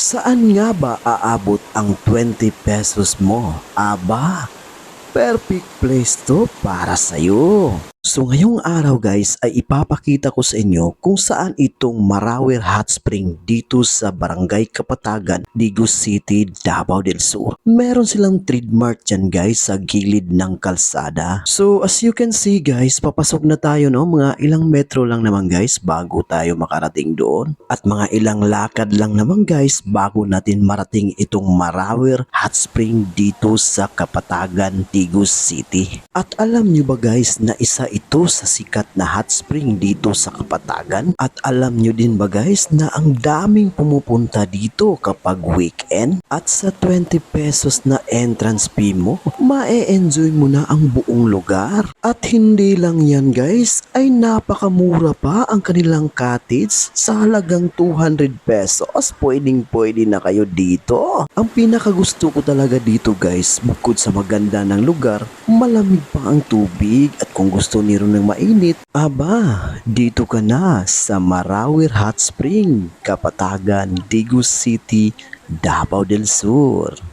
Saan nga ba aabot ang 20 pesos mo? Aba, perfect place to para sa'yo. So ngayong araw guys ay ipapakita ko sa inyo kung saan itong Marawer Hot Spring dito sa Barangay Kapatagan, Digos City, Davao del Sur. Meron silang trademark dyan guys sa gilid ng kalsada. So as you can see guys, papasok na tayo no, mga ilang metro lang naman guys bago tayo makarating doon. At mga ilang lakad lang naman guys bago natin marating itong Marawer Hot Spring dito sa Kapatagan, Digos City. At alam nyo ba guys na isa ito sa sikat na hot spring dito sa Kapatagan? At alam nyo din ba guys na ang daming pumupunta dito kapag weekend? At sa 20 pesos na entrance fee mo, mae-enjoy mo na ang buong lugar. At hindi lang yan guys, ay napakamura pa ang kanilang cottage sa halagang 200 pesos. Pwedeng pwede na kayo dito. Ang pinakagusto ko talaga dito guys, bukod sa maganda ng lugar, malamig pa ang tubig at kung gusto niro ng mainit, aba, dito ka na sa Marawer Hot Spring, Kapatagan, Digos City, Davao del Sur.